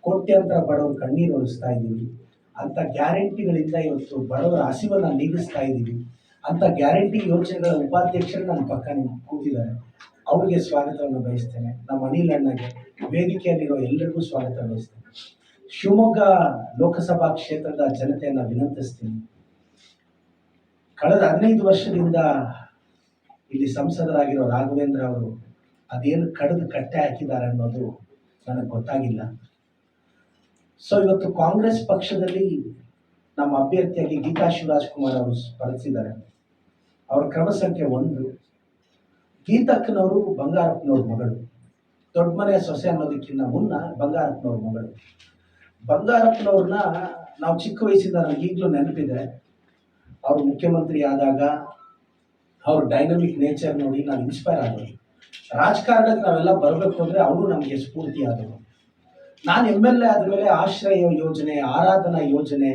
ಕೋಟ್ಯಾಂತರ ಬಡವರು ಕಣ್ಣೀರು ಒರೆಸ್ತಾ ಇದ್ದೀವಿ. ಅಂತ ಗ್ಯಾರಂಟಿಗಳಿಂದ ಇವತ್ತು ಬಡವರ ಹಸಿವನ್ನು ನೀಗಿಸ್ತಾ ಇದ್ದೀವಿ. ಅಂತ ಗ್ಯಾರಂಟಿ ಯೋಚನೆಗಳ ಉಪಾಧ್ಯಕ್ಷರು ನನ್ನ ಪಕ್ಕ ಕೂತಿದ್ದಾರೆ. ಅವರಿಗೆ ಸ್ವಾಗತವನ್ನು ಬಯಸ್ತೇನೆ. ನಮ್ಮ ಅನಿಲ್ ಅಣ್ಣಗೆ, ವೇದಿಕೆಯಲ್ಲಿರೋ ಎಲ್ಲರಿಗೂ ಸ್ವಾಗತ ಬಯಸ್ತೇನೆ. ಶಿವಮೊಗ್ಗ ಲೋಕಸಭಾ ಕ್ಷೇತ್ರದ ಜನತೆಯನ್ನು ವಿನಂತಿಸ್ತೀನಿ. ಕಳೆದ ಹದಿನೈದು ವರ್ಷದಿಂದ ಇಲ್ಲಿ ಸಂಸದರಾಗಿರೋ ರಾಘವೇಂದ್ರ ಅವರು ಅದೇನು ಕಡಿದು ಕಟ್ಟೆ ಹಾಕಿದ್ದಾರೆ ಅನ್ನೋದು ನನಗೆ ಗೊತ್ತಾಗಿಲ್ಲ. ಸೊ ಇವತ್ತು ಕಾಂಗ್ರೆಸ್ ಪಕ್ಷದಲ್ಲಿ ನಮ್ಮ ಅಭ್ಯರ್ಥಿಯಾಗಿ ಗೀತಾ ಶಿವರಾಜ್ ಕುಮಾರ್ ಅವರು ಸ್ಪರ್ಧಿಸಿದ್ದಾರೆ. ಅವರ ಕ್ರಮ ಸಂಖ್ಯೆ ಒಂದು, ಗೀತಕ್ಕನವರು ಬಂಗಾರಪ್ಪನವ್ರ ಮಗಳು ದೊಡ್ಡ ಮನೆಯ ಸೊಸೆ ಅನ್ನೋದಕ್ಕಿಂತ ಮುನ್ನ ಬಂಗಾರಪ್ಪನವ್ರ ಮಗಳು. ಬಂಗಾರಪ್ಪನವ್ರನ್ನ ನಾವು ಚಿಕ್ಕ ವಯಸ್ಸಿಂದ ನನಗೆ ಈಗಲೂ ನೆನಪಿದೆ. ಅವರು ಮುಖ್ಯಮಂತ್ರಿ ಆದಾಗ ಅವ್ರ ಡೈನಮಿಕ್ ನೇಚರ್ ನೋಡಿ ನಾವು ಇನ್ಸ್ಪೈರ್ ಆದವರು. ರಾಜಕಾರಣಕ್ಕೆ ನಾವೆಲ್ಲ ಬರಬೇಕು ಅಂದರೆ ಅವರು ನಮಗೆ ಸ್ಫೂರ್ತಿ ಆದವರು ನಾನು ಎಂ ಎಲ್ ಎ ಆದಮೇಲೆ ಆಶ್ರಯ ಯೋಜನೆ, ಆರಾಧನಾ ಯೋಜನೆ,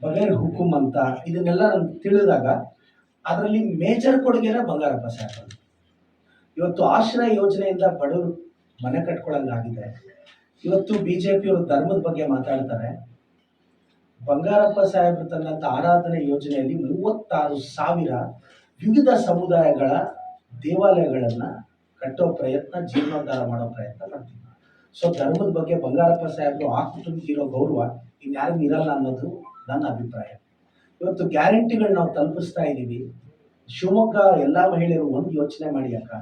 ಬಗೇರ್ ಹುಕುಂ ಅಂತ ಇದನ್ನೆಲ್ಲ ನಾನು ತಿಳಿದಾಗ ಅದರಲ್ಲಿ ಮೇಜರ್ ಕೊಡುಗೆನ ಬಂಗಾರಪ್ಪ ಸಾಹೇಬ್ ಇವತ್ತು ಆಶ್ರಯ ಯೋಜನೆಯಿಂದ ಬಡವರು ಮನೆ ಕಟ್ಕೊಳ್ಳಂಗಾಗಿದೆ ಇವತ್ತು ಬಿ ಜೆ ಪಿಯವರು ಧರ್ಮದ ಬಗ್ಗೆ ಮಾತಾಡ್ತಾರೆ. ಬಂಗಾರಪ್ಪ ಸಾಹೇಬರು ತನ್ನಂಥ ಆರಾಧನೆ ಯೋಜನೆಯಲ್ಲಿ ಮೂವತ್ತಾರು ಸಾವಿರ ವಿವಿಧ ಸಮುದಾಯಗಳ ದೇವಾಲಯಗಳನ್ನು ಕಟ್ಟೋ ಪ್ರಯತ್ನ, ಜೀರ್ಣೋದ್ಧಾರ ಮಾಡೋ ಪ್ರಯತ್ನ ಮಾಡ್ತೀವಿ ಸೊ ಧರ್ಮದ ಬಗ್ಗೆ ಬಂಗಾರಪ್ಪ ಸಾಹೇಬರು ಆ ಕುಟುಂಬಕ್ಕಿರೋ ಗೌರವ ಇನ್ಯಾರಿಗೂ ಇರಲ್ಲ ಅನ್ನೋದು ನನ್ನ ಅಭಿಪ್ರಾಯ. ಇವತ್ತು ಗ್ಯಾರಂಟಿಗಳು ನಾವು ತಲುಪಿಸ್ತಾ ಇದ್ದೀವಿ. ಶಿವಮೊಗ್ಗ ಎಲ್ಲ ಮಹಿಳೆಯರು ಒಂದು ಯೋಚನೆ ಮಾಡಿ ಅಕ್ಕ.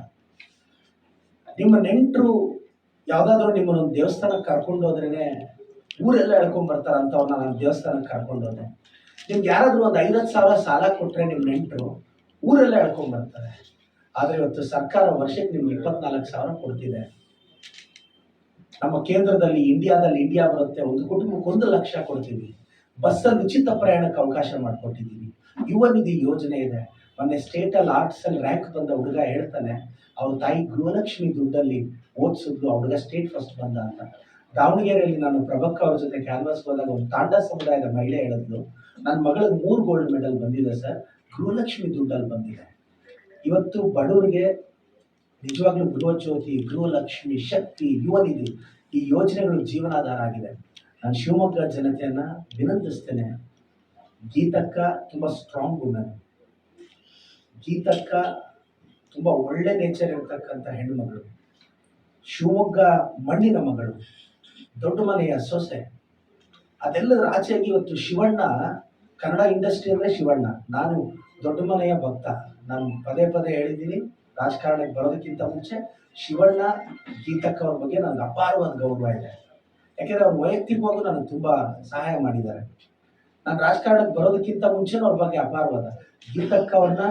ನಿಮ್ಮ ನೆಂಟರು ಯಾವುದಾದ್ರೂ ನಿಮ್ಮನ್ನೊಂದು ದೇವಸ್ಥಾನಕ್ಕೆ ಕರ್ಕೊಂಡು ಹೋದ್ರೇ ಊರೆಲ್ಲ ಹೇಳ್ಕೊಂಡ್ ಬರ್ತಾರ ನಾನು ದೇವಸ್ಥಾನಕ್ಕೆ ಕರ್ಕೊಂಡು ಹೋದೆ. ನಿಮ್ಗೆ ಯಾರಾದ್ರೂ ಒಂದು ಐವತ್ತು ಸಾವಿರ ಸಾಲ ಕೊಟ್ಟರೆ ನಿಮ್ಮ ನೆಂಟರು ಊರೆಲ್ಲ ಹೇಳ್ಕೊಂಡ್ ಬರ್ತಾರೆ. ಆದರೆ ಇವತ್ತು ಸರ್ಕಾರ ವರ್ಷಕ್ಕೆ ನಿಮ್ಗೆ ಇಪ್ಪತ್ನಾಲ್ಕು ಸಾವಿರ ಕೊಡ್ತಿದೆ. ನಮ್ಮ ಕೇಂದ್ರದಲ್ಲಿ ಇಂಡಿಯಾದಲ್ಲಿ ಇಂಡಿಯಾ ಬರುತ್ತೆ. ಒಂದು ಕುಟುಂಬಕ್ಕೆ ಒಂದು ಲಕ್ಷ ಕೊಡ್ತೀವಿ. ಬಸ್ಸಲ್ಲಿ ಉಚಿತ ಪ್ರಯಾಣಕ್ಕೆ ಅವಕಾಶ ಮಾಡಿಕೊಟ್ಟಿದ್ದೀವಿ. ಯುವ ನಿಧಿ ಯೋಜನೆ ಇದೆ. ಮೊನ್ನೆ ಸ್ಟೇಟಲ್ಲಿ ಆರ್ಟ್ಸಲ್ಲಿ ರ್ಯಾಂಕ್ ಬಂದ ಹುಡುಗ ಹೇಳ್ತಾನೆ, ಅವ್ರ ತಾಯಿ ಗೃಹಲಕ್ಷ್ಮಿ ದುಡ್ಡಲ್ಲಿ ಓದಿಸಿದ್ರು ಆ ಹುಡುಗ ಸ್ಟೇಟ್ ಫಸ್ಟ್ ಬಂದ ಅಂತ. ದಾವಣಗೆರೆಯಲ್ಲಿ ನಾನು ಪ್ರಭಕ್ಕ ಅವ್ರ ಜೊತೆ ಕ್ಯಾನ್ವಾಸ್ ಹೋದಾಗ ಒಂದು ತಾಂಡ ಸಮುದಾಯದ ಮಹಿಳೆ ಹೇಳಿದ್ರು ನನ್ನ ಮಗಳಿಗೆ ಮೂರು ಗೋಲ್ಡ್ ಮೆಡಲ್ ಬಂದಿದೆ ಸರ್, ಗೃಹಲಕ್ಷ್ಮಿ ದುಡ್ಡಲ್ಲಿ ಬಂದಿದೆ. ಇವತ್ತು ಬಡವರಿಗೆ ನಿಜವಾಗ್ಲೂ ಗೃಹಜ್ಯೋತಿ ಗೃಹಲಕ್ಷ್ಮಿ ಶಕ್ತಿ, ಯುವನಿಧಿ ಈ ಯೋಜನೆಗಳು ಜೀವನಾಧಾರ ಆಗಿದೆ ನಾನು ಶಿವಮೊಗ್ಗ ಜನತೆಯನ್ನ ವಿನಂತಿಸ್ತೇನೆ. ಗೀತಕ್ಕ ತುಂಬ ಸ್ಟ್ರಾಂಗ್ ವುಮೆನ್ ಗೀತಕ್ಕ ತುಂಬ ಒಳ್ಳೆ ನೇಚರ್ ಇರತಕ್ಕಂಥ ಹೆಣ್ಣುಮಗಳು. ಶಿವಮೊಗ್ಗ ಮಣ್ಣಿನ ಮಗಳು. ದೊಡ್ಡ ಮನೆಯ ಸೊಸೆ. ಅದೆಲ್ಲದರ ಆಚೆಯಾಗಿ ಇವತ್ತು ಶಿವಣ್ಣ, ಕನ್ನಡ ಇಂಡಸ್ಟ್ರಿ ಅಂದರೆ ಶಿವಣ್ಣ. ನಾನು ದೊಡ್ಡ ಮನೆಯ ಭಕ್ತ. ನಾನು ಪದೇ ಪದೇ ಹೇಳಿದ್ದೀನಿ. ರಾಜಕಾರಣಕ್ಕೆ ಬರೋದಕ್ಕಿಂತ ಮುಂಚೆ ಶಿವಣ್ಣ ಗೀತಕ್ಕ ಅವ್ರ ಬಗ್ಗೆ ನನ್ನ ಅಪಾರವಾದ ಗೌರವ ಇದೆ. ಯಾಕೆಂದ್ರೆ ಅವ್ರು ವೈಯಕ್ತಿಕವಾಗೂ ನನಗೆ ತುಂಬ ಸಹಾಯ ಮಾಡಿದ್ದಾರೆ. ನಾನು ರಾಜಕಾರಣಕ್ಕೆ ಬರೋದಕ್ಕಿಂತ ಮುಂಚೆ ಅವ್ರ ಬಗ್ಗೆ ಅಪಾರವಾದ ಗೀತಕ್ಕ ಅವ್ರನ್ನ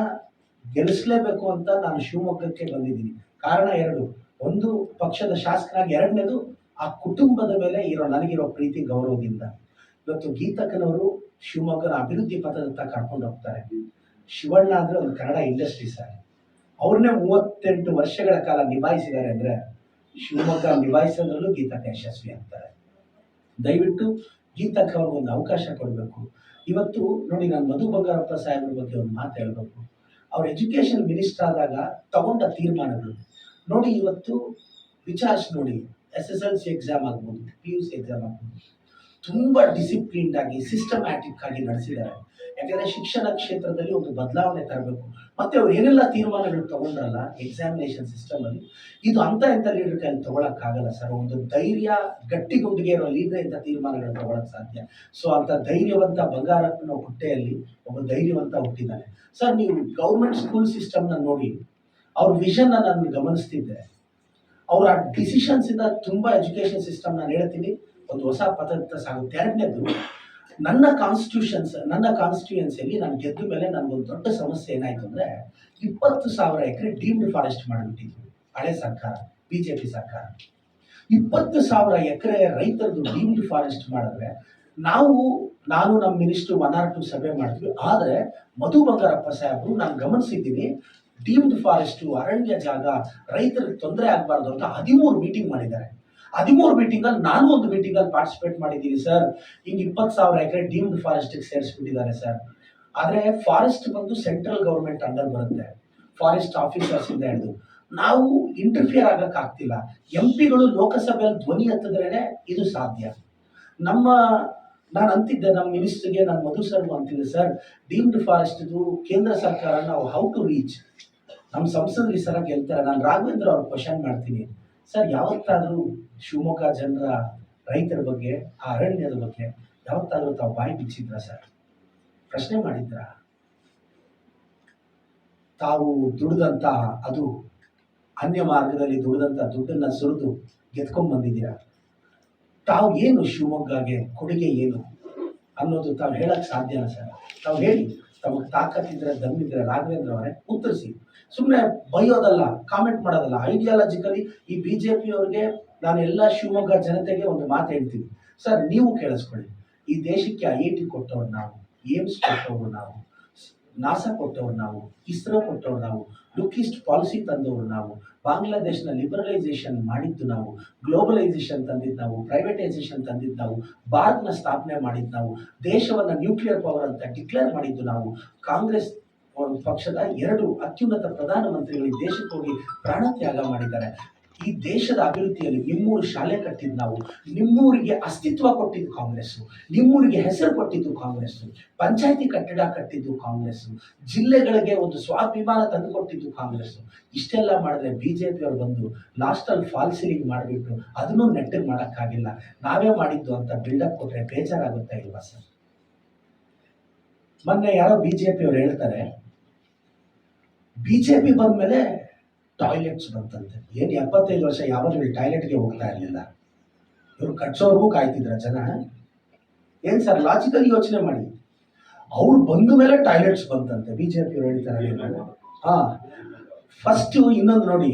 ಗೆಲ್ಲಿಸ್ಲೇಬೇಕು ಅಂತ ನಾನು ಶಿವಮೊಗ್ಗಕ್ಕೆ ಬಂದಿದ್ದೀನಿ. ಕಾರಣ ಎರಡು, ಒಂದು ಪಕ್ಷದ ಶಾಸಕನಾಗಿ, ಎರಡನೇದು ಆ ಕುಟುಂಬದ ಮೇಲೆ ಇರೋ ನನಗಿರೋ ಪ್ರೀತಿ, ಗೌರವದಿಂದ. ಇವತ್ತು ಗೀತಕ್ಕನವರು ಶಿವಮೊಗ್ಗನ ಅಭಿವೃದ್ಧಿ ಪಥದತ್ತ ಕರ್ಕೊಂಡು ಹೋಗ್ತಾರೆ. ಶಿವಣ್ಣ ಅಂದರೆ ಒಂದು ಕನ್ನಡ ಇಂಡಸ್ಟ್ರಿ ಸರ್. ಅವ್ರನ್ನೇ ಮೂವತ್ತೆಂಟು ವರ್ಷಗಳ ಕಾಲ ನಿಭಾಯಿಸಿದ್ದಾರೆ ಅಂದರೆ ಶಿವಮೊಗ್ಗ ನಿಭಾಯಿಸೋದ್ರಲ್ಲೂ ಗೀತಕ್ಕೆ ಯಶಸ್ವಿ ಆಗ್ತಾರೆ. ದಯವಿಟ್ಟು ಗೀತಕ್ಕೆ ಅವ್ರಿಗೆ ಒಂದು ಅವಕಾಶ ಕೊಡಬೇಕು. ಇವತ್ತು ನೋಡಿ ನಾನು ಮಧು ಬಂಗಾರಪ್ಪ ಸಾಹೇಬ್ರ ಬಗ್ಗೆ ಒಂದು ಮಾತು ಹೇಳಬೇಕು. ಅವ್ರ ಎಜುಕೇಷನ್ ಮಿನಿಸ್ಟರ್ ಆದಾಗ ತಗೊಂಡ ತೀರ್ಮಾನಗಳು. ನೋಡಿ ಇವತ್ತು ವಿಚಾರಿಸಿ ನೋಡಿ, S S L C exam ಆಗ್ಬೋದು, ಪಿ ಯು ಸಿ ಎಕ್ಸಾಮ್ ಆಗ್ಬೋದು. ತುಂಬ ಡಿಸಿಪ್ಲಿನ್ಡ್ ಆಗಿ ಸಿಸ್ಟಮ್ಯಾಟಿಕ್ ಆಗಿ ನಡೆಸಿದ್ದಾರೆ. ಯಾಕಂದ್ರೆ ಶಿಕ್ಷಣ ಕ್ಷೇತ್ರದಲ್ಲಿ ಒಂದು ಬದಲಾವಣೆ ತರಬೇಕು. ಮತ್ತೆ ಅವ್ರು ಏನೆಲ್ಲ ತೀರ್ಮಾನಗಳು ತಗೊಂಡ್ರಲ್ಲ ಎಕ್ಸಾಮಿನೇಷನ್ ಸಿಸ್ಟಮಲ್ಲಿ ಇದು ಅಂತ ಇಂಥ ಲೀಡರ್ ಕೈಯಲ್ಲಿ ತಗೊಳಕ್ ಆಗಲ್ಲ ಸರ್ ಒಂದು ಧೈರ್ಯ, ಗಟ್ಟಿಗುಂಡಿಗೆ ಇರೋ ಲೀಡರ್ ಇಂಥ ತೀರ್ಮಾನಗಳು ತಗೊಳಕ್ ಸಾಧ್ಯ. ಸೊ ಅಂತ ಧೈರ್ಯವಂತ ಬಂಗಾರಪ್ಪನ ಹುಟ್ಟೆಯಲ್ಲಿ ಒಬ್ಬ ಧೈರ್ಯವಂತ ಹುಟ್ಟಿದ್ದಾನೆ. ಸರ್ ನೀವು ಗೌರ್ಮೆಂಟ್ ಸ್ಕೂಲ್ ಸಿಸ್ಟಮ್ನ ನೋಡಿ, ಅವ್ರ ವಿಷನ್ನ ನಾನು ಗಮನಿಸ್ತಿದ್ದೆ. ಅವರ ಡಿಸಿಷನ್ಸ್ ಇಂದ ತುಂಬಾ ಎಜುಕೇಶನ್ ಸಿಸ್ಟಮ್ ನಾನು ಹೇಳ್ತೀನಿ. ಒಂದು ಹೊಸ ಪದ್ಧತಿ ಸಾಗುತ್ತೆ. ಎರಡನೇದು, ನನ್ನ ಕಾನ್ಸ್ಟಿಟ್ಯೂಷನ್ಸ್ ನನ್ನ ಕಾನ್ಸ್ಟಿಟ್ಯೂಯನ್ಸಿಯಲ್ಲಿ ನಾನು ಗೆದ್ದ ಮೇಲೆ ನನಗೊಂದು ದೊಡ್ಡ ಸಮಸ್ಯೆ ಏನಾಯ್ತು ಅಂದ್ರೆ ಇಪ್ಪತ್ತು ಸಾವಿರ ಎಕರೆ ಡೀಮ್ಡ್ ಫಾರೆಸ್ಟ್ ಮಾಡಿಬಿಟ್ಟಿದ್ವಿ. ಹಳೆ ಸರ್ಕಾರ ಬಿ ಜೆ ಪಿ ಸರ್ಕಾರ. ಇಪ್ಪತ್ತು ಸಾವಿರ ಎಕರೆ ರೈತರದ್ದು ಡೀಮ್ಡ್ ಫಾರೆಸ್ಟ್ ಮಾಡಿದ್ರೆ ನಾವು, ನಾನು ನಮ್ಮ ಮಿನಿಸ್ಟರ್ ಒನ್ ಆರ್ ಟು ಸಭೆ ಮಾಡಿದ್ವಿ. ಆದರೆ ಮಧು ಬಂಗಾರಪ್ಪ ಸಾಹೇಬರು, ನಾನು ಗಮನಿಸಿದ್ದೀನಿ ಡೀಮ್ಡ್ ಫಾರೆಸ್ಟು ಅರಣ್ಯ ಜಾಗ ರೈತರಿಗೆ ತೊಂದರೆ ಆಗಬಾರ್ದು ಅಂತ ಹದಿಮೂರು ಮೀಟಿಂಗ್ ಮಾಡಿದ್ದಾರೆ. ಹದಿಮೂರು ಮೀಟಿಂಗಲ್ಲಿ ನಾನು ಒಂದು ಮೀಟಿಂಗ್ ಅಲ್ಲಿ ಪಾರ್ಟಿಸಿಪೇಟ್ ಮಾಡಿದ್ದೀನಿ ಸರ್ ಹಿಂಗೆ ಇಪ್ಪತ್ತು ಸಾವಿರ ಎಕರೆ ಡೀಮ್ಡ್ ಫಾರೆಸ್ಟ್ ಸೇರಿಸ್ಬಿಟ್ಟಿದ್ದಾರೆ ಸರ್ ಆದರೆ ಫಾರೆಸ್ಟ್ ಬಂದು ಸೆಂಟ್ರಲ್ ಗೌರ್ಮೆಂಟ್ ಅಂಡರ್ ಬರುತ್ತೆ. ಫಾರೆಸ್ಟ್ ಆಫೀಸರ್ಸ್ ಇಂದ ಹಿಡಿದು. ನಾವು ಇಂಟರ್ಫಿಯರ್ ಆಗಕ್ ಆಗ್ತಿಲ್ಲ. ಎಂ ಪಿಗಳು ಲೋಕಸಭೆಯಲ್ಲಿ ಧ್ವನಿ ಎತ್ತಿದ್ರೇನೆ ಇದು ಸಾಧ್ಯ. ನಮ್ಮ, ನಾನು ಅಂತಿದ್ದೆ ನಮ್ಮ ಮಿನಿಸ್ಟರ್ಗೆ ನಾನು ಮಧು ಸರ್ ಅಂತಿದ್ದೆ ಸರ್ ಡೀಮ್ಡ್ ಫಾರೆಸ್ಟ್ದು ಕೇಂದ್ರ ಸರ್ಕಾರ ನಾವು ಹೌ ಟು ರೀಚ್ ನಮ್ಮ ಸಂಸದರು ಸಲ ಗೆಲ್ತಾರೆ. ನಾನು ರಾಘವೇಂದ್ರ ಅವ್ರ ಕ್ವಶನ್ ಮಾಡ್ತೀನಿ. ಸರ್, ಯಾವತ್ತಾದರೂ ಶಿವಮೊಗ್ಗ ಜನರ ರೈತರ ಬಗ್ಗೆ ಆ ಅರಣ್ಯದ ಬಗ್ಗೆ ಯಾವತ್ತಾದರೂ ತಾವು ಬಾಯಿ ಬಿಚ್ಚಿದ್ರ ಸರ್? ಪ್ರಶ್ನೆ ಮಾಡಿದ್ರ? ತಾವು ದುಡ್ದಂತ ಅದು ಅನ್ಯ ಮಾರ್ಗದಲ್ಲಿ ದುಡ್ದಂತ ದುಡ್ಡನ್ನ ಸುರಿದು ಗೆದ್ಕೊಂಡ್ ಬಂದಿದ್ದೀರಾ? ತಾವು ಏನು ಶಿವಮೊಗ್ಗಗೆ ಕೊಡುಗೆ ಏನು ಅನ್ನೋದು ತಾವು ಹೇಳಕ್ ಸಾಧ್ಯನಾ ಸರ್? ತಾವು ಹೇಳಿ. ತಮಗೆ ತಾಕತ್ತಿದ್ರೆ ದಮ್ಮಿದ್ರೆ ರಾಘವೇಂದ್ರ ಅವರೇ ಉತ್ತರಿಸಿ. ಸುಮ್ಮನೆ ಬೈಯೋದಲ್ಲ ಕಾಮೆಂಟ್ ಮಾಡೋದಲ್ಲ. ಐಡಿಯಾಲಜಿಕಲಿ ಈ ಬಿ ಜೆ ಪಿಯವ್ರಿಗೆ ನಾನು ಎಲ್ಲ ಶಿವಮೊಗ್ಗ ಜನತೆಗೆ ಒಂದು ಮಾತು ಹೇಳ್ತೀನಿ. ಸರ್, ನೀವು ಕೇಳಿಸ್ಕೊಳ್ಳಿ. ಈ ದೇಶಕ್ಕೆ ಐ ಐ ಟಿ ಕೊಟ್ಟವ್ರು ನಾವು, ಏಮ್ಸ್ ಕೊಟ್ಟವರು ನಾವು ನಾಸಾ ಕೊಟ್ಟವ್ರು ನಾವು, ಇಸ್ರೋ ಕೊಟ್ಟವ್ರು ನಾವು ಲುಕಿಸ್ಟ್ ಪಾಲಿಸಿ ತಂದವರು ನಾವು, ಬಾಂಗ್ಲಾದೇಶನ ಲಿಬರಲೈಸೇಷನ್ ಮಾಡಿದ್ದು ನಾವು, ಗ್ಲೋಬಲೈಸೇಷನ್ ತಂದಿದ್ದು ನಾವು, ಪ್ರೈವೇಟೈಸೇಷನ್ ತಂದಿದ್ದು ನಾವು, ಭಾರತನ ಸ್ಥಾಪನೆ ಮಾಡಿದ್ದು ನಾವು, ದೇಶವನ್ನು ನ್ಯೂಕ್ಲಿಯರ್ ಪವರ್ ಅಂತ ಡಿಕ್ಲೇರ್ ಮಾಡಿದ್ದು ನಾವು, ಕಾಂಗ್ರೆಸ್ ಪಕ್ಷದ ಎರಡು ಅತ್ಯುನ್ನತ ಪ್ರಧಾನಮಂತ್ರಿಗಳು ದೇಶಕ್ಕೋಗಿ ಪ್ರಾಣ ತ್ಯಾಗ ಮಾಡಿದ್ದಾರೆ. ಈ ದೇಶದ ಅಭಿವೃದ್ಧಿಯಲ್ಲಿ ನಿಮ್ಮೂರು ಶಾಲೆ ಕಟ್ಟಿದ್ದು ನಾವು, ನಿಮ್ಮೂರಿಗೆ ಅಸ್ತಿತ್ವ ಕೊಟ್ಟಿದ್ದು ಕಾಂಗ್ರೆಸ್ ನಿಮ್ಮೂರಿಗೆ ಹೆಸರು ಕೊಟ್ಟಿದ್ದು ಕಾಂಗ್ರೆಸ್ ಪಂಚಾಯತಿ ಕಟ್ಟಡ ಕಟ್ಟಿದ್ದು ಕಾಂಗ್ರೆಸ್ ಜಿಲ್ಲೆಗಳಿಗೆ ಒಂದು ಸ್ವಾಭಿಮಾನ ತಂದುಕೊಟ್ಟಿದ್ದು ಕಾಂಗ್ರೆಸ್ ಇಷ್ಟೆಲ್ಲ ಮಾಡಿದ್ರೆ ಬಿ ಜೆ ಪಿಯವ್ರು ಬಂದು ಲಾಸ್ಟಲ್ಲಿ ಫಾಲ್ ಸೀಲಿಂಗ್ ಮಾಡಿಬಿಟ್ಟು ಅದನ್ನೂ ನೆಟ್ಟಗೆ ಮಾಡೋಕ್ಕಾಗಿಲ್ಲ. ನಾವೇ ಮಾಡಿದ್ದು ಅಂತ ಬಿಲ್ಡಪ್ ಕೊಟ್ಟರೆ ಬೇಜಾರಾಗುತ್ತಾ ಇಲ್ವಾ ಸರ್? ಮೊನ್ನೆ ಯಾರೋ ಬಿ ಜೆ ಪಿಯವ್ರು ಹೇಳ್ತಾರೆ ಬಿ ಜೆ ಪಿ ಬಂದಮೇಲೆ ಟಾಯ್ಲೆಟ್ಸ್ ಬಂತಂತೆ. ಏನು ಎಪ್ಪತ್ತೈದು ವರ್ಷ ಯಾವಾಗಲೂ ಟಾಯ್ಲೆಟ್ಗೆ ಹೋಗ್ತಾ ಇರಲಿಲ್ಲ. ಇವರು ಕಟ್ಸೋರ್ಗೂ ಕಾಯ್ತಿದ್ರ ಜನ. ಏನು ಸರ್ ಲಾಜಿಕಲ್ ಯೋಚನೆ ಮಾಡಿ. ಅವ್ರು ಬಂದ ಮೇಲೆ ಟಾಯ್ಲೆಟ್ಸ್ ಬಂತಂತೆ. ಬಿ ಜೆ ಪಿಯವ್ರು ಹೇಳ್ತಾರೆ ಹಾಂ. ಫಸ್ಟು ಇನ್ನೊಂದು ನೋಡಿ,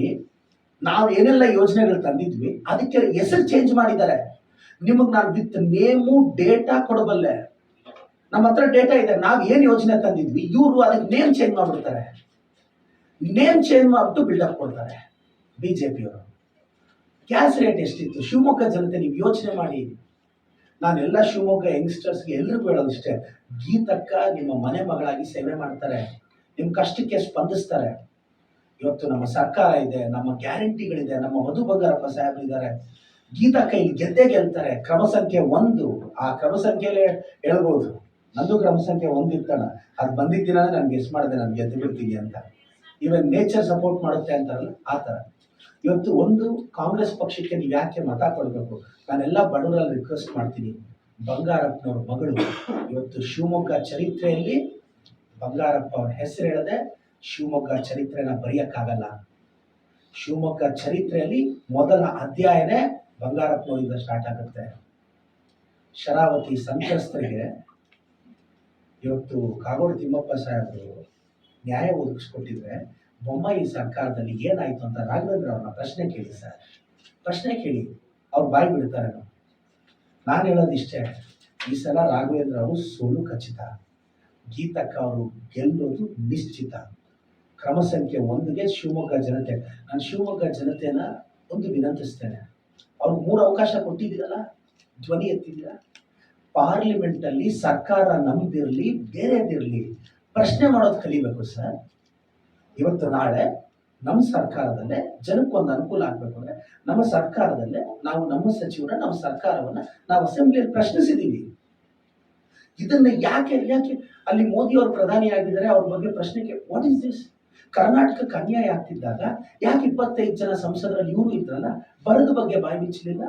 ನಾವು ಏನೆಲ್ಲ ಯೋಜನೆಗಳು ತಂದಿದ್ವಿ, ಅದಕ್ಕೆ ಹೆಸರು ಚೇಂಜ್ ಮಾಡಿದ್ದಾರೆ. ನಿಮಗೆ ನಾನು ವಿತ್ ನೇಮು ಡೇಟಾ ಕೊಡಬಲ್ಲೆ. ನಮ್ಮ ಹತ್ರ ಡೇಟಾ ಇದೆ. ನಾವು ಏನು ಯೋಜನೆ ತಂದಿದ್ವಿ, ಇವರು ಅದಕ್ಕೆ ನೇಮ್ ಚೇಂಜ್ ಮಾಡ್ಬಿಡ್ತಾರೆ. ನೇಮ್ ಚೇಂಜ್ ಮಾಡ್ಬಿಟ್ಟು ಬಿಲ್ಡಪ್ ಕೊಡ್ತಾರೆ ಬಿ ಜೆ ಪಿಯವರು ಗ್ಯಾಸ್ ರೇಟ್ ಎಷ್ಟಿತ್ತು? ಶಿವಮೊಗ್ಗ ಜನತೆ ನೀವು ಯೋಚನೆ ಮಾಡಿ. ನಾನೆಲ್ಲ ಶಿವಮೊಗ್ಗ ಯಂಗ್ಸ್ಟರ್ಸ್ಗೆ ಎಲ್ರಿಗೂ ಹೇಳೋದಿಷ್ಟೇ ಗೀತಕ್ಕ ನಿಮ್ಮ ಮನೆ ಮಗಳಾಗಿ ಸೇವೆ ಮಾಡ್ತಾರೆ. ನಿಮ್ಮ ಕಷ್ಟಕ್ಕೆ ಸ್ಪಂದಿಸ್ತಾರೆ. ಇವತ್ತು ನಮ್ಮ ಸರ್ಕಾರ ಇದೆ, ನಮ್ಮ ಗ್ಯಾರಂಟಿಗಳಿದೆ, ನಮ್ಮ ಮಧು ಬಂಗಾರಪ್ಪ ಸಾಹೇಬರು ಇದ್ದಾರೆ. ಗೀತಕ್ಕ ಇಲ್ಲಿ ಗೆದ್ದೇ ಗೆಲ್ತಾರೆ. ಕ್ರಮ ಸಂಖ್ಯೆ ಒಂದು. ಆ ಕ್ರಮ ಸಂಖ್ಯೆಯಲ್ಲೇ ಹೇಳ್ಬೋದು. ನಂದು ಕ್ರಮ ಸಂಖ್ಯೆ ಒಂದು ಇರ್ತಣ ಅದು ಬಂದಿದ್ದೀನ ದಿನ ನಾನು ಗೆಸ್ ಮಾಡಿದೆ, ನಾನು ಗೆದ್ದು ಬಿಡ್ತೀನಿ ಅಂತ. ಇವನ್ ನೇಚರ್ ಸಪೋರ್ಟ್ ಮಾಡುತ್ತೆ ಅಂತಾರಲ್ಲ, ಆ ಥರ. ಇವತ್ತು ಒಂದು ಕಾಂಗ್ರೆಸ್ ಪಕ್ಷಕ್ಕೆ ನೀವು ಯಾಕೆ ಮತ ಕೊಡಬೇಕು? ನಾನೆಲ್ಲ ಬಡವರಲ್ಲಿ ರಿಕ್ವೆಸ್ಟ್ ಮಾಡ್ತೀನಿ. ಬಂಗಾರಪ್ಪನವ್ರ ಮಗಳು. ಇವತ್ತು ಶಿವಮೊಗ್ಗ ಚರಿತ್ರೆಯಲ್ಲಿ ಬಂಗಾರಪ್ಪ ಅವ್ರ ಹೆಸರು ಹೇಳದೆ ಶಿವಮೊಗ್ಗ ಚರಿತ್ರೆನ ಬರೆಯೋಕ್ಕಾಗಲ್ಲ. ಶಿವಮೊಗ್ಗ ಚರಿತ್ರೆಯಲ್ಲಿ ಮೊದಲ ಅಧ್ಯಾಯನೇ ಬಂಗಾರಪ್ಪನವರಿಂದ ಸ್ಟಾರ್ಟ್ ಆಗುತ್ತೆ. ಶರಾವತಿ ಸಂತ್ರಸ್ತರಿಗೆ ಇವತ್ತು ಕಾಗೋಡು ತಿಮ್ಮಪ್ಪ ಸಾಹೇಬರು ನ್ಯಾಯ ಒದಗಿಸ್ಕೊಟ್ಟಿದ್ರೆ ಬೊಮ್ಮಾಯಿ ಸರ್ಕಾರದಲ್ಲಿ ಏನಾಯ್ತು ಅಂತ ರಾಘವೇಂದ್ರ ಅವ್ರನ್ನ ಪ್ರಶ್ನೆ ಕೇಳಿ ಸರ್. ಪ್ರಶ್ನೆ ಕೇಳಿ ಅವ್ರು ಬಾಯಿ ಬಿಡ್ತಾರೆ ನಾನು ಹೇಳೋದು ಇಷ್ಟೇ. ಈ ಸಲ ರಾಘವೇಂದ್ರ ಅವರು ಸೋಲು ಖಚಿತ. ಗೀತಕ್ಕ ಅವರು ಗೆಲ್ಲೋದು ನಿಶ್ಚಿತ. ಕ್ರಮ ಸಂಖ್ಯೆ ಒಂದಿಗೆ ಶಿವಮೊಗ್ಗ ಜನತೆ. ನಾನು ಶಿವಮೊಗ್ಗ ಜನತೆನ ಒಂದು ವಿನಂತಿಸ್ತೇನೆ. ಅವ್ರಿಗೆ ಮೂರು ಅವಕಾಶ ಕೊಟ್ಟಿದ್ದೀರಲ್ಲ? ಧ್ವನಿ ಎತ್ತಿದ್ದೀರಾ? ಪಾರ್ಲಿಮೆಂಟಲ್ಲಿ ಸರ್ಕಾರ ನಮ್ದಿರಲಿ, ಬೇರೆದಿರಲಿ ಪ್ರಶ್ನೆ ಮಾಡೋದು ಕಲಿಬೇಕು ಸರ್. ಇವತ್ತು ನಾಳೆ ನಮ್ಮ ಸರ್ಕಾರದಲ್ಲೇ ಜನಕ್ಕೊಂದು ಅನುಕೂಲ ಆಗಬೇಕು ಅಂದ್ರೆ ನಮ್ಮ ಸರ್ಕಾರದಲ್ಲೇ ನಾವು ನಮ್ಮ ಸಚಿವರ ನಮ್ಮ ಸರ್ಕಾರವನ್ನ ನಾವು ಅಸೆಂಬ್ಲಿಯಲ್ಲಿ ಪ್ರಶ್ನಿಸಿದೀವಿ. ಇದನ್ನ ಯಾಕೆ ಯಾಕೆ? ಅಲ್ಲಿ ಮೋದಿ ಅವರು ಪ್ರಧಾನಿ ಆಗಿದ್ದಾರೆ, ಅವ್ರ ಬಗ್ಗೆ ಪ್ರಶ್ನೆಗೆ ವಾಟ್ ಇಸ್ ದಿಸ್ ಕರ್ನಾಟಕಕ್ಕೆ ಅನ್ಯಾಯ ಆಗ್ತಿದ್ದಾಗ ಯಾಕೆ ಇಪ್ಪತ್ತೈದು ಜನ ಸಂಸದರಲ್ಲಿ ಇವರು ಇದ್ರಲ್ಲ, ಬರದ ಬಗ್ಗೆ ಬಾಯಿ ಬಿಚ್ಚಲಿಲ್ಲ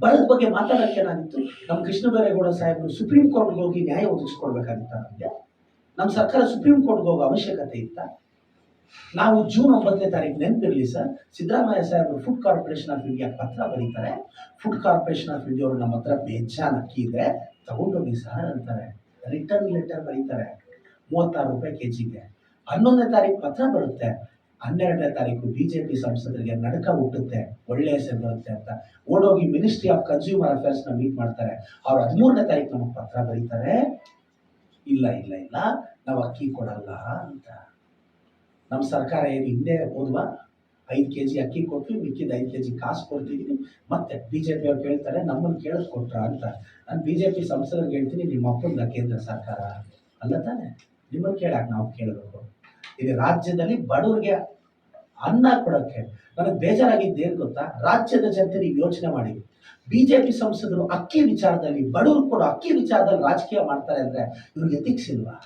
ಬರದ ಬಗ್ಗೆ ಮಾತಾಡಕ್ಕೆ ಏನಾಗಿತ್ತು? ನಮ್ಮ ಕೃಷ್ಣ ಬೈರೇಗೌಡ ಸಾಹೇಬರು ಸುಪ್ರೀಂ ಕೋರ್ಟ್ಗೆ ಹೋಗಿ ನ್ಯಾಯ ಒದಗಿಸ್ಕೊಳ್ಬೇಕಾಗಿತ್ತು ನಮಗೆ ನಮ್ಮ ಸರ್ಕಾರ ಸುಪ್ರೀಂ ಕೋರ್ಟ್ಗೆ ಹೋಗೋ ಅವಶ್ಯಕತೆ ಇತ್ತ? ನಾವು ಜೂನ್ ಒಂಬತ್ತನೇ ತಾರೀಕು ನೆನಪಿರಲಿ ಸರ್ ಸಿದ್ದರಾಮಯ್ಯ ಸಾಹೇಬರು ಫುಡ್ ಕಾರ್ಪೊರೇಷನ್ ಆಫ್ ಇಂಡಿಯಾ ಪತ್ರ ಬರೀತಾರೆ. ಫುಡ್ ಕಾರ್ಪೊರೇಷನ್ ಆಫ್ ಇಂಡಿಯಾ ಅವರು ನಮ್ಮ ಹತ್ರ ಬೇಜಾನ್ ಅಕ್ಕಿ ಇದೆ ತಗೊಂಡೋಗಿ ಸರ್ ಅಂತಾರೆ. ರಿಟರ್ನ್ ಲೆಟರ್ ಬರೀತಾರೆ. ಮೂವತ್ತಾರು ರೂಪಾಯಿ ಕೆ ಜಿಗೆ ಹನ್ನೊಂದನೇ ತಾರೀಕು ಪತ್ರ ಬರುತ್ತೆ. ಹನ್ನೆರಡನೇ ತಾರೀಕು ಬಿ ಜೆ ಪಿ ಸಂಸದರಿಗೆ ನಡಕ ಹುಟ್ಟುತ್ತೆ. ಒಳ್ಳೆಯ ಹೆಸರು ಬರುತ್ತೆ ಅಂತ. ಓಡೋಗಿ ಮಿನಿಸ್ಟ್ರಿ ಆಫ್ ಕನ್ಸ್ಯೂಮರ್ ಅಫೇರ್ಸ್ನ ಮೀಟ್ ಮಾಡ್ತಾರೆ. ಅವ್ರು ಹದಿಮೂರನೇ ತಾರೀಕು ನಮಗೆ ಪತ್ರ ಬರೀತಾರೆ. ಇಲ್ಲ ಇಲ್ಲ ಇಲ್ಲ, ನಾವು ಅಕ್ಕಿ ಕೊಡಲ್ಲ ಅಂತ. ನಮ್ಮ ಸರ್ಕಾರ ಏನು ಹಿಂದೆ ಹೋದ್ವಾ? ಐದು ಕೆ ಜಿ ಅಕ್ಕಿ ಕೊಟ್ಟು ಮಿಕ್ಕಿದ ಐದು ಕೆ ಜಿ ಕಾಸು ಕೊಡ್ತಿದ್ದೀನಿ ಮತ್ತೆ ಬಿ ಜೆ ಪಿ ಅವ್ರು ಕೇಳ್ತಾರೆ ನಮ್ಮನ್ನು ಕೇಳೋದು ಕೊಟ್ರ ಅಂತ. ನಾನು ಬಿ ಜೆ ಪಿ ಸಂಸದರಿಗೆ ಹೇಳ್ತೀನಿ ನಿಮ್ಮ ಅಪ್ಪನ ಕೇಂದ್ರ ಸರ್ಕಾರ. ಅಲ್ಲ ತಾನೆ? ನಿಮ್ಮನ್ನು ಕೇಳಕ್ಕೆ ನಾವು ಕೇಳಬೇಕು. ಇದು ರಾಜ್ಯದಲ್ಲಿ ಬಡವರಿಗೆ ಅನ್ನ ಕೊಡೋಕ್ಕೆ. ನನಗೆ ಬೇಜಾರಾಗಿದ್ದು ಏನು ಗೊತ್ತಾ? ರಾಜ್ಯದ ಜನತೆ ನೀವು ಯೋಚನೆ ಮಾಡಿ. ಬಿಜೆಪಿ ಸಂಸದರು ಅಕ್ಕಿ ವಿಚಾರದಲ್ಲಿ, ಬಡವರು ಕೂಡ ಅಕ್ಕಿ ವಿಚಾರದಲ್ಲಿ ರಾಜಕೀಯ ಮಾಡ್ತಾರೆ ಅಂದ್ರೆ ಇವ್ರಿಗೆ ಎಥಿಕ್ಸ್ ಇಲ್ವಾ?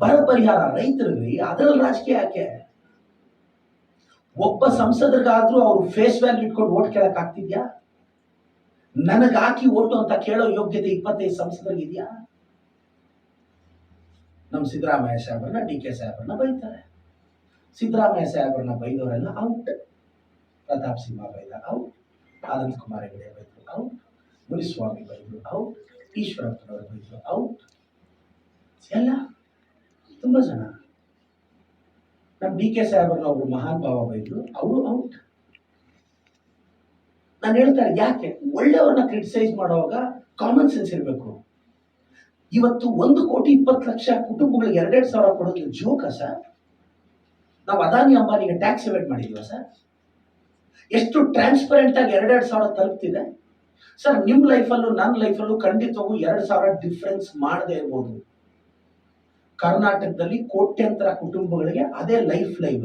ಬರ ಪರಿಹಾರ ರೈತರಲ್ಲಿ, ಅದರಲ್ಲಿ ರಾಜಕೀಯ ಯಾಕೆ? ಒಬ್ಬ ಸಂಸದರಿಗಾದ್ರೂ ಅವ್ರು ಫೇಸ್ ವ್ಯಾಲ್ಯೂ ಇಟ್ಕೊಂಡು ಓಟ್ ಕೇಳಕ್ ಆಗ್ತಿದ್ಯಾ? ನನಗೆ ಹಾಕಿ ಓಟು ಅಂತ ಕೇಳೋ ಯೋಗ್ಯತೆ ಇಪ್ಪತ್ತೈದು ಸಂಸದರಿಗೆ ಇದೆಯಾ? ನಮ್ಮ ಸಿದ್ದರಾಮಯ್ಯ ಸಾಹೇಬ್ರನ್ನ ಡಿ ಕೆ ಸಾಹೇಬ್ರನ್ನ ಬೈತಾರೆ. ಸಿದ್ದರಾಮಯ್ಯ ಸಾಹೇಬ್ರನ್ನ ಬೈದವರೆಲ್ಲ ಔಟ್ ಪ್ರತಾಪ್ ಸಿಂಹ ಬೈದ ಔಟ್ ಆನಂದ್ ಕುಮಾರ್ ಹೆಗಡೆ ಬೈದರು ಔಟ್ ಮುನಿಸ್ವಾಮಿ ಬೈದರು ಔಟ್ ಈಶ್ವರಪ್ಪನವರು ಬೈದ್ರು ಔಟ್ ಎಲ್ಲ ತುಂಬ ಜನ. ನಮ್ಮ ಡಿ ಕೆ ಸಾಹೇಬ್ರನ್ನ ಒಬ್ಬರು ಮಹಾನ್ ಭಾವ ಬೈದ್ರು, ಅವರು ಔಟ್. ನಾನು ಹೇಳ್ತಾರೆ ಯಾಕೆ? ಒಳ್ಳೆಯವ್ರನ್ನ ಕ್ರಿಟಿಸೈಸ್ ಮಾಡುವಾಗ ಕಾಮನ್ ಸೆನ್ಸ್ ಇರಬೇಕು. ಇವತ್ತು ಒಂದು ಕೋಟಿ ಇಪ್ಪತ್ತು ಲಕ್ಷ ಕುಟುಂಬಗಳಿಗೆ ಎರಡೆರಡು ಸಾವಿರ ಕೊಡೋದು ಜೋಕ ಸರ್? ನಾವು ಅದಾನಿ ಅಂಬಾನಿಗೆ ಟ್ಯಾಕ್ಸ್ ಇವೆಂಟ್ ಮಾಡಿದ್ವಾ ಸರ್? ಎಷ್ಟು ಟ್ರಾನ್ಸ್ಪರೆಂಟ್ ಆಗಿ ಎರಡೆರಡು ಸಾವಿರ ತಲುಪ್ತಿದೆ. ಸರ್ ನಿಮ್ಮ ಲೈಫಲ್ಲೂ ನನ್ನ ಲೈಫಲ್ಲೂ ಖಂಡಿತವಾಗೂ ಎರಡು ಸಾವಿರ ಡಿಫ್ರೆನ್ಸ್ ಮಾಡದೇ ಇರ್ಬೋದು. ಕರ್ನಾಟಕದಲ್ಲಿ ಕೋಟ್ಯಂತರ ಕುಟುಂಬಗಳಿಗೆ ಅದೇ ಲೈಫ್ ಲೈವ್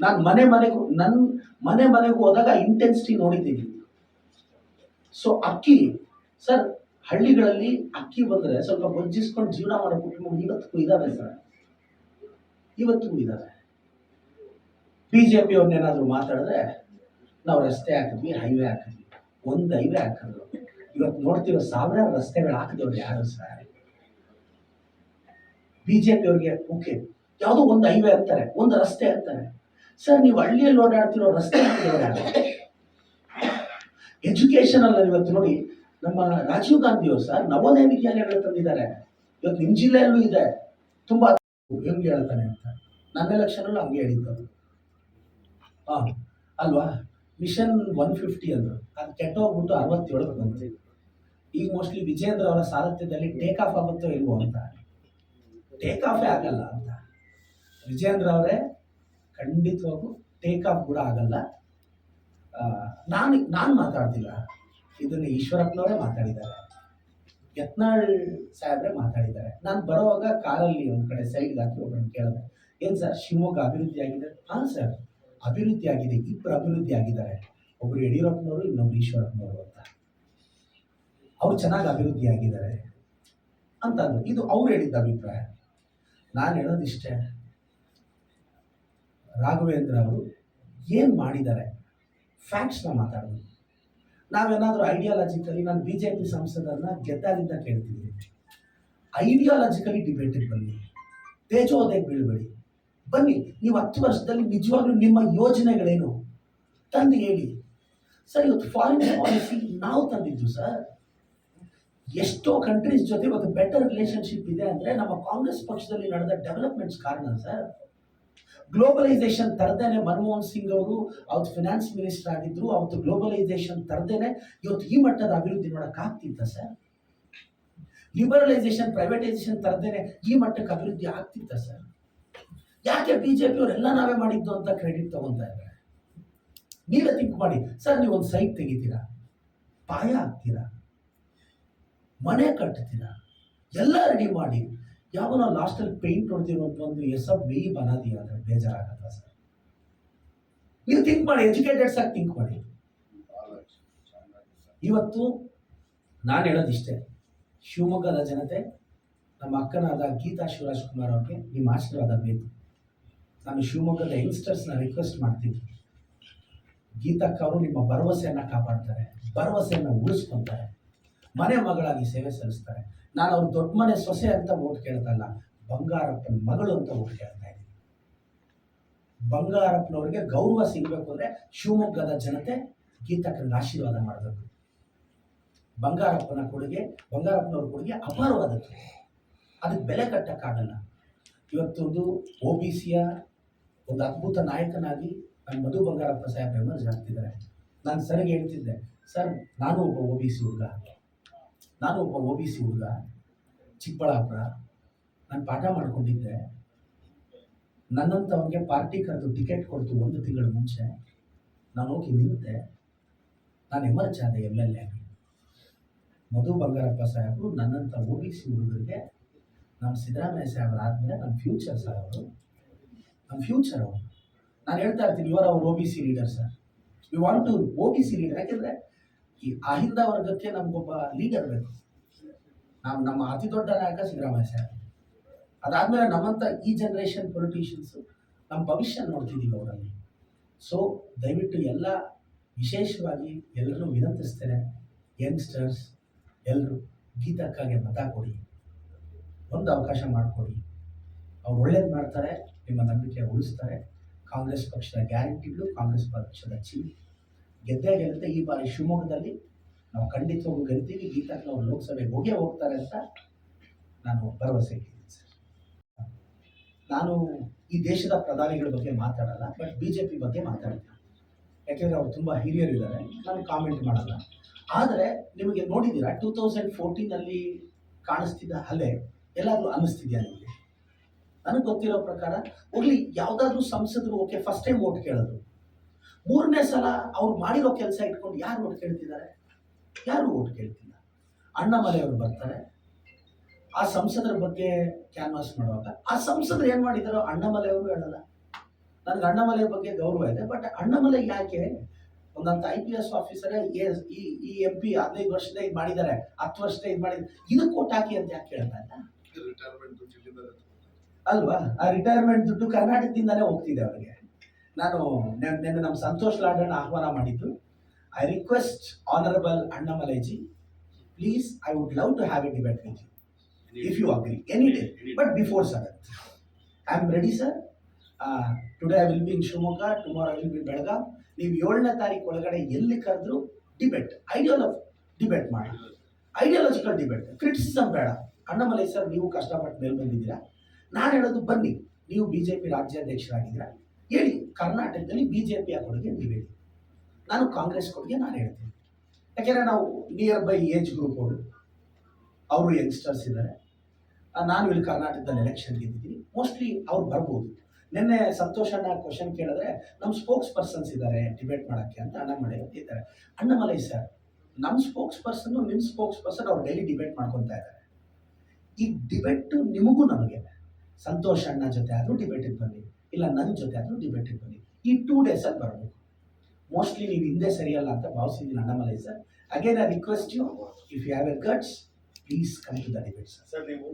ನಾನು ಮನೆ ಮನೆಗೂ ನನ್ನ ಮನೆ ಮನೆಗೂ ಹೋದಾಗ ಇಂಟೆನ್ಸಿಟಿ ನೋಡಿದ್ದೀನಿ ಸೊ ಅಕ್ಕಿ, ಸರ್, ಹಳ್ಳಿಗಳಲ್ಲಿ ಅಕ್ಕಿ ಬಂದರೆ ಸ್ವಲ್ಪ ಬೊಜ್ಜಿಸ್ಕೊಂಡು ಜೀವನ ಮಾಡೋ ಕುಟುಂಬಗಳು ಇವತ್ತಿಗೂ ಇದಾವೆ ಸರ್. ಇವತ್ತಿಗೂ ಇದಾವೆ. ಬಿ ಜೆ ಪಿಯವ್ರನ್ನೇನಾದರೂ ಮಾತಾಡಿದ್ರೆ ನಾವು ರಸ್ತೆ ಹಾಕಿದ್ವಿ ಹೈವೇ ಹಾಕಿದ್ವಿ. ಒಂದು ಹೈವೇ ಹಾಕಿದ್ರು. ಇವತ್ತು ನೋಡ್ತಿರೋ ಸಾವಿರಾರು ರಸ್ತೆಗಳು ಹಾಕಿದವ್ರು ಯಾರು ಸರ್? ಬಿ ಜೆ ಪಿ ಅವ್ರಿಗೆ ಓಕೆ. ಯಾವುದೋ ಒಂದು ಹೈವೇ ಹಾಕ್ತಾರೆ ಒಂದು ರಸ್ತೆ ಅಂತಾರೆ. ಸರ್, ನೀವು ಹಳ್ಳಿಯಲ್ಲಿ ಓಡಾಡ್ತಿರೋ ರಸ್ತೆ ಹಾಕಿದವ್ರು ಎಜುಕೇಶನ್ ಅಲ್ಲ ಇವತ್ತು ನೋಡಿ, ನಮ್ಮ ರಾಜೀವ್ ಗಾಂಧಿಯವರು ಸರ್ ನವೋದಯ ವಿದ್ಯಾಲಯಗಳು ತಂದಿದ್ದಾರೆ ಇವತ್ತು ನಿಮ್ಮ ಜಿಲ್ಲೆಯಲ್ಲೂ ಇದೆ. ತುಂಬಾ ಹೆಂಗೆ ಹೇಳ್ತಾನೆ ಅಂತ. ನನ್ನ ಎಲೆಕ್ಷನಲ್ಲೂ ಹಂಗೆ ಹೇಳಿದ್ದು ಹಾ, ಅಲ್ವಾ? ಮಿಷನ್ ಒನ್ ಫಿಫ್ಟಿ ಅಂದರು. ಅದು ಕೆಟ್ಟೋಗ್ಬಿಟ್ಟು ಅರವತ್ತೇಳಕ್ಕೆ ಬಂತು. ಈಗ ಮೋಸ್ಟ್ಲಿ ವಿಜೇಂದ್ರ ಅವರ ಸಾರಥ್ಯದಲ್ಲಿ ಟೇಕ್ ಆಫ್ ಆಗುತ್ತೋ ಇಲ್ವೋ ಅಂತ. ಟೇಕ್ ಆಫೇ ಆಗಲ್ಲ ಅಂತ. ವಿಜೇಂದ್ರ ಅವರೇ ಖಂಡಿತವಾಗೂ ಟೇಕ್ ಆಫ್ ಕೂಡ ಆಗಲ್ಲ. ನಾನು ನಾನು ಮಾತಾಡ್ತಿಲ್ಲ. ಇದನ್ನು ಈಶ್ವರಪ್ಪನವರೇ ಮಾತಾಡಿದ್ದಾರೆ. ಯತ್ನಾಳ್ ಸಾಹೇಬ್ರೆ ಮಾತಾಡಿದ್ದಾರೆ. ನಾನು ಬರೋವಾಗ ಕಾಲಲ್ಲಿ ಒಂದು ಕಡೆ ಸೈಡ್ಗೆ ಹಾಕಿ ಒಬ್ಬರನ್ನು ಕೇಳಿದೆ. ಏನು ಸರ್, ಶಿವಮೊಗ್ಗ ಅಭಿವೃದ್ಧಿ ಆಗಿದೆ? ಹಾಂ ಸರ್. ಅಭಿವೃದ್ಧಿ ಆಗಿದೆ ಇಬ್ಬರು ಅಭಿವೃದ್ಧಿ ಆಗಿದ್ದಾರೆ ಒಬ್ಬರು ಯಡಿಯೂರಪ್ಪನವರು, ಇನ್ನೊಬ್ರು ಈಶ್ವರಪ್ಪನವರು ಅಂತ. ಅವ್ರು ಚೆನ್ನಾಗಿ ಅಭಿವೃದ್ಧಿ ಆಗಿದ್ದಾರೆ ಅಂತ ಇದು ಅವ್ರು ಹೇಳಿದ್ದ ಅಭಿಪ್ರಾಯ. ನಾನು ಹೇಳೋದಿಷ್ಟೇ, ರಾಘವೇಂದ್ರ ಅವರು ಏನು ಮಾಡಿದ್ದಾರೆ? ಫ್ಯಾಕ್ಟ್ಸ್ನ ಮಾತಾಡೋದು. ನಾವೇನಾದರೂ ಐಡಿಯಾಲಜಿಕಲಿ ನಾನು ಬಿ ಜೆ ಪಿ ಸಂಸದರನ್ನ ಗೆದ್ದಾಗಿಂದ ಕೇಳ್ತಿದ್ದೀನಿ. ಐಡಿಯಾಲಜಿಕಲಿ ಡಿಬೇಟಿಗೆ ಬನ್ನಿ. ತೇಜೋದಯಕ್ಕೆ ಬೀಳ್ಬೇಡಿ. ಬನ್ನಿ, ನೀವು ಹತ್ತು ವರ್ಷದಲ್ಲಿ ನಿಜವಾಗ್ಲೂ ನಿಮ್ಮ ಯೋಜನೆಗಳೇನು? ತಂದು ಹೇಳಿ. ಸರ್, ಇವತ್ತು ಫಾರಿನ್ ಪಾಲಿಸಿ ನಾವು ತಂದಿದ್ದು, ಸರ್. ಎಷ್ಟೋ ಕಂಟ್ರೀಸ್ ಜೊತೆ ಇವತ್ತು ಬೆಟರ್ ರಿಲೇಶನ್ಶಿಪ್ ಇದೆ ಅಂದರೆ ನಮ್ಮ ಕಾಂಗ್ರೆಸ್ ಪಕ್ಷದಲ್ಲಿ ನಡೆದ ಡೆವಲಪ್ಮೆಂಟ್ಸ್ ಕಾರಣ, ಸರ್. ಗ್ಲೋಬಲೈಸೇಷನ್ ತರದೇನೆ ಮನಮೋಹನ್ ಸಿಂಗ್ ಅವರು ಅವತ್ತು ಫಿನಾನ್ಸ್ ಮಿನಿಸ್ಟರ್ ಆಗಿದ್ರು, ಅವತ್ತು ಗ್ಲೋಬಲೈಸೇಷನ್ ತರದೇನೆ ಇವತ್ತು ಈ ಮಟ್ಟದ ಅಭಿವೃದ್ಧಿ ಮಾಡೋಕ್ಕಾಗ್ತಿತ್ತ ಸರ್? ಲಿಬರಲೈಸೇಷನ್ ಪ್ರೈವೇಟೈಸೇಷನ್ ತರದೇನೆ ಈ ಮಟ್ಟಕ್ಕೆ ಅಭಿವೃದ್ಧಿ ಆಗ್ತಿತ್ತ, ಸರ್? ಯಾಕೆ ಬಿ ಜೆ ಅವರೆಲ್ಲ ನಾವೇ ಮಾಡಿದ್ದು ಅಂತ ಕ್ರೆಡಿಟ್ ತಗೊಂತಾ ಇದ್ದಾರೆ? ನೀವೇ ತಿಂಕ್ ಮಾಡಿ. ಸರ್, ನೀವು ಒಂದು ಸೈಟ್ ತೆಗಿತೀರಾ? ಪಾಯ ಹಾಕ್ತೀರಾ? ಮನೆ ಕಟ್ತೀರಾ? ಎಲ್ಲ ರೆಡಿ ಮಾಡಿ. ಯಾವನ ಲಾಸ್ಟಲ್ಲಿ ಪೇಂಟ್ ಹೊಡೆದಿರೋ ಒಂದು ಎಸ್ ಬೇಯಿ ಬನಾದಿ ಆದರೆ ಬೇಜಾರಾಗತ್ತ ಸರ್? ನೀವು ತಿಂಕ್ ಮಾಡಿ ಎಜುಕೇಟೆಡ್ಸ್ ಆಗಿ ತಿಂಕ್ ಮಾಡಿ. ಇವತ್ತು ನಾನು ಹೇಳೋದಿಷ್ಟೇ ಶಿವಮೊಗ್ಗದ ಜನತೆ, ನಮ್ಮ ಅಕ್ಕನಾದ ಗೀತಾ ಶಿವರಾಜ್ ಕುಮಾರ್ ಅವ್ರಿಗೆ ನಿಮ್ಮ ಆಶೀರ್ವಾದ ಬೇಕು. ನಾನು ಶಿವಮೊಗ್ಗದ ಯಂಗ್ಸ್ಟರ್ಸ್ನ ರಿಕ್ವೆಸ್ಟ್ ಮಾಡ್ತೀನಿ. ಗೀತಕ್ಕ ಅವರು ನಿಮ್ಮ ಭರವಸೆಯನ್ನು ಕಾಪಾಡ್ತಾರೆ. ಭರವಸೆಯನ್ನು ಉಳಿಸ್ಕೊತಾರೆ. ಮನೆ ಮಗಳಾಗಿ ಸೇವೆ ಸಲ್ಲಿಸ್ತಾರೆ. ನಾನು ಅವ್ರ ದೊಡ್ಡ ಮನೆ ಸೊಸೆ ಅಂತ ಓಟ್ ಕೇಳ್ತಲ್ಲ ಬಂಗಾರಪ್ಪನ ಮಗಳು ಅಂತ ಓಟ್ ಕೇಳ್ತಾ ಇದ್ದೀನಿ. ಬಂಗಾರಪ್ಪನವ್ರಿಗೆ ಗೌರವ ಸಿಗಬೇಕು ಅಂದರೆ ಶಿವಮೊಗ್ಗದ ಜನತೆ ಗೀತಕ್ಕನ ಆಶೀರ್ವಾದ ಮಾಡಬೇಕು. ಬಂಗಾರಪ್ಪನ ಕೊಡುಗೆ, ಬಂಗಾರಪ್ಪನವ್ರ ಕೊಡುಗೆ ಅಪಾರವಾದದ್ದು. ಅದಕ್ಕೆ ಬೆಲೆ ಕಟ್ಟಕ್ಕಾಗಲ್ಲ ಇವತ್ತೊಂದು ಒ ಬಿ ಸಿಯ ಒಂದು ಅದ್ಭುತ ನಾಯಕನಾಗಿ ನನ್ನ ಮಧು ಬಂಗಾರಪ್ಪ ಸಾಹೇಬ್ ಎಮರ್ಜ್ ಆಗ್ತಿದ್ದಾರೆ ನಾನು ಸರಿಗೆ ಹೇಳ್ತಿದ್ದೆ, ಸರ್, ನಾನು ಒಬ್ಬ ಒ ಬಿ ಸಿ ಹುಡುಗ. ನಾನು ಒಬ್ಬ ಒ ಬಿ ಸಿ ಹುಡುಗ, ಚಿಕ್ಕಬಳ್ಳಾಪುರ. ನಾನು ಪಾಠ ಮಾಡ್ಕೊಂಡಿದ್ದೆ. ನನ್ನಂಥವ್ರಿಗೆ ಪಾರ್ಟಿ ಕರೆದು ಟಿಕೆಟ್ ಕೊಡ್ತು ಒಂದು ತಿಂಗಳ ಮುಂಚೆ. ನಾನು ಹೋಗಿ ನಿಂತೆ ನಾನು ಎಮರ್ಜ್ ಆದೆ ಎಂ ಎಲ್ ಎ ಆಗಿ. ಮಧು ಬಂಗಾರಪ್ಪ ಸಾಹೇಬರು ನನ್ನಂಥ ಒ ಬಿ ಸಿ ಹುಡುಗರಿಗೆ ನಮ್ಮ ಸಿದ್ದರಾಮಯ್ಯ ಸಾಹೇಬ್ರು ಆದಮೇಲೆ ನಮ್ಮ ಫ್ಯೂಚರ್ ಅವರು ಫ್ಯೂಚರ್ ಅವರು. ನಾನು ಹೇಳ್ತಾ ಇರ್ತೀನಿ ಇವರ ಅವರು O B C leader sir you want to O B C leader ಯಾಕೆಂದರೆ ಈ ಅಹಿಂದ ವರ್ಗಕ್ಕೆ ನಮಗೊಬ್ಬ ಲೀಡರ್ ಬೇಕು. ನಾವು ನಮ್ಮ ಅತಿ ದೊಡ್ಡ ನಾಯಕ ಸಿದ್ದರಾಮಯ್ಯ ಸರ್ ಅದಾದಮೇಲೆ ನಮ್ಮಂಥ ಈ ಜನ್ರೇಷನ್ ಪೊಲಿಟಿಷಿಯನ್ಸು ನಮ್ಮ ಭವಿಷ್ಯ ನೋಡ್ತಿದ್ದೀವಿ ಅವರಲ್ಲಿ. ಸೊ ದಯವಿಟ್ಟು ಎಲ್ಲ ವಿಶೇಷವಾಗಿ ಎಲ್ಲರೂ ವಿನಂತಿಸ್ತೇನೆ ಯಂಗ್ಸ್ಟರ್ಸ್ ಎಲ್ಲರೂ ಗೀತಕ್ಕಾಗಿ ಮತ ಕೊಡಿ. ಒಂದು ಅವಕಾಶ ಮಾಡಿಕೊಡಿ. ಅವ್ರು ಒಳ್ಳೇದು ಮಾಡ್ತಾರೆ. ನಿಮ್ಮ ನಂಬಿಕೆ ಉಳಿಸ್ತಾರೆ. ಕಾಂಗ್ರೆಸ್ ಪಕ್ಷದ ಗ್ಯಾರಂಟಿಗಳು ಕಾಂಗ್ರೆಸ್ ಪಕ್ಷದ ಚಿಹ್ನೆ ಗೆದ್ದೇ ಗೆಲ್ಲುತ್ತೆ ಈ ಬಾರಿ ಶಿವಮೊಗ್ಗದಲ್ಲಿ. ನಾವು ಖಂಡಿತವಾಗೂ ಗೆಲ್ತೀವಿ. ಗೀತಕ್ಕೆ ನಾವು ಲೋಕಸಭೆಗೆ ಹೋಗೇ ಹೋಗ್ತಾರೆ ಅಂತ ನಾನು ಭರವಸೆ ಇದ್ದೀನಿ ಸರ್. ನಾನು ಈ ದೇಶದ ಪ್ರಧಾನಿಗಳ ಬಗ್ಗೆ ಮಾತಾಡಲ್ಲ ಬಟ್ ಬಿ ಜೆ ಪಿ ಬಗ್ಗೆ ಮಾತಾಡ್ತೀನಿ ಯಾಕೆಂದರೆ ಅವ್ರು ತುಂಬ ಹಿರಿಯರಿದ್ದಾರೆ. ನಾನು ಕಾಮೆಂಟ್ ಮಾಡಲ್ಲ. ಆದರೆ ನಿಮಗೆ ನೋಡಿದ್ದೀರಾ ಟೂ ತೌಸಂಡ್ ಫೋರ್ಟೀನಲ್ಲಿ ಕಾಣಿಸ್ತಿದ್ದ ಹಲೆ ಎಲ್ಲಾದರೂ ಅನ್ನಿಸ್ತಿದೆಯಾ ನಿಮಗೆ? ನನಗೆ ಗೊತ್ತಿರೋ ಪ್ರಕಾರ ಹೋಗ್ಲಿ, ಯಾವುದಾದ್ರೂ ಸಂಸದರು ಓಕೆ ಫಸ್ಟ್ ಟೈಮ್ ಓಟ್ ಕೇಳೋದು. ಮೂರನೇ ಸಲ ಅವ್ರು ಮಾಡಿರೋ ಕೆಲಸ ಇಟ್ಕೊಂಡು ಯಾರು ಓಟ್ ಕೇಳ್ತಿದ್ದಾರೆ? ಯಾರು ಓಟ್ ಕೇಳ್ತಿಲ್ಲ? ಅಣ್ಣಾಮಲೈ ಅವರು ಬರ್ತಾರೆ. ಆ ಸಂಸದರ ಬಗ್ಗೆ ಕ್ಯಾನ್ವಾಸ್ ಮಾಡುವಾಗ, ಆ ಸಂಸದರು ಏನು ಮಾಡಿದಾರೋ ಅಣ್ಣಮಲೆಯವರು ಹೇಳಲ್ಲ. ನನಗೆ ಅಣ್ಣಾಮಲೈ ಬಗ್ಗೆ ಗೌರವ ಇದೆ ಬಟ್ ಅಣ್ಣಾಮಲೆ ಯಾಕೆ? ಒಂದಂತ ಐ ಪಿ ಎಸ್ ಆಫೀಸರೇ ಈ ಎಂ ಪಿ ಹದಿನೈದು ವರ್ಷದ ಇದು ಮಾಡಿದ್ದಾರೆ, ಹತ್ತು ವರ್ಷದ ಇದು ಮಾಡಿದ್ದಾರೆ. ಇದಕ್ಕೆ ಓಟ್ ಹಾಕಿ ಅಂತ ಯಾಕೆ ಹೇಳ್ತಾ ಇಲ್ಲ? ಅಲ್ವಾ? ಆ ರಿಟೈರ್ಮೆಂಟ್ ದುಡ್ಡು ಕರ್ನಾಟಕದಿಂದನೇ ಹೋಗ್ತಿದೆ ಅವರಿಗೆ. ನಾನು ನೆನ್- ನಿನ್ನೆ ನಮ್ಮ ಸಂತೋಷ್ ಲಾಡಣ್ಣ ಆಹ್ವಾನ ಮಾಡಿದ್ದು. I request honourable ಅಣ್ಣಮಲೈಜಿ please I would love to have a debate with you if you agree any day but before seventh I am ready sir today I will be in Shivamogga tomorrow I will be Belgaum ನೀವು ಏಳನೇ ತಾರೀಕು ಒಳಗಡೆ ಎಲ್ಲಿ ಕರೆದ್ರು debate ideal debate ಮಾಡಿ. Ideological debate criticism ಬೇಡ. Annamalai sir ನೀವು ಕಷ್ಟಪಟ್ಟು ಮೇಲೆ ಬಂದಿದ್ದೀರಾ ನಾನು ಹೇಳೋದು ಬನ್ನಿ. ನೀವು ಬಿ ಜೆ ಪಿ ರಾಜ್ಯಾಧ್ಯಕ್ಷರಾಗಿದ್ದೀರಾ? ಹೇಳಿ. ಕರ್ನಾಟಕದಲ್ಲಿ ಬಿ ಜೆ ಪಿಯ ಕೊಡುಗೆ ನೀವು. ಹೇಳಿ ನಾನು ಕಾಂಗ್ರೆಸ್ ಕೊಡುಗೆ ನಾನು ಹೇಳ್ತೀನಿ. ಯಾಕೆಂದರೆ ನಾವು ನಿಯರ್ ಬೈ ಏಜ್ ಗ್ರೂಪ್ ಅವರು. ಅವರು ಯಂಗ್ಸ್ಟರ್ಸ್ ಇದ್ದಾರೆ. ನಾನು ಇಲ್ಲಿ ಕರ್ನಾಟಕದಲ್ಲಿ ಎಲೆಕ್ಷನ್ ಗೆದ್ದಿದ್ದೀನಿ. ಮೋಸ್ಟ್ಲಿ ಅವ್ರು ಬರ್ಬೋದು. ನಿನ್ನೆ ಸಂತೋಷ್ ಅಣ್ಣ ಕ್ವಶನ್ ಕೇಳಿದ್ರೆ ನಮ್ಮ ಸ್ಪೋಕ್ಸ್ ಪರ್ಸನ್ಸ್ ಇದ್ದಾರೆ ಡಿಬೇಟ್ ಮಾಡೋಕ್ಕೆ ಅಂತ ಅಣ್ಣಮಲೈ ಇದ್ದಾರೆ ಅಣ್ಣಮಲೈ ಸರ್ ನಮ್ಮ ಸ್ಪೋಕ್ಸ್ ಪರ್ಸನ್ ನಿಮ್ಮ ಸ್ಪೋಕ್ಸ್ ಪರ್ಸನ್ ಅವ್ರು ಡೈಲಿ ಡಿಬೇಟ್ ಮಾಡ್ಕೊತಾ ಇದ್ದಾರೆ. ಈ ಡಿಬೇಟ್ ನಿಮಗೂ ನಮಗೆ ಸಂತೋಷ್ ಅಣ್ಣ ಜೊತೆ ಆದರೂ ಡಿಬೇಟಿಗೆ ಬನ್ನಿ, ಇಲ್ಲ ನನ್ನ ಜೊತೆ ಆದರೂ ಡಿಬೇಟಿಗೆ ಬನ್ನಿ. ಈ ಟೂ ಡೇಸಲ್ಲಿ ಬರಬೇಕು. ಮೋಸ್ಟ್ಲಿ ನೀವು ಹಿಂದೆ ಸರಿಯಲ್ಲ ಅಂತ ಭಾವಿಸಿದ್ದೀನಿ Annamalai sir again I request you if you have a guts please come to the debate sir ನೀವು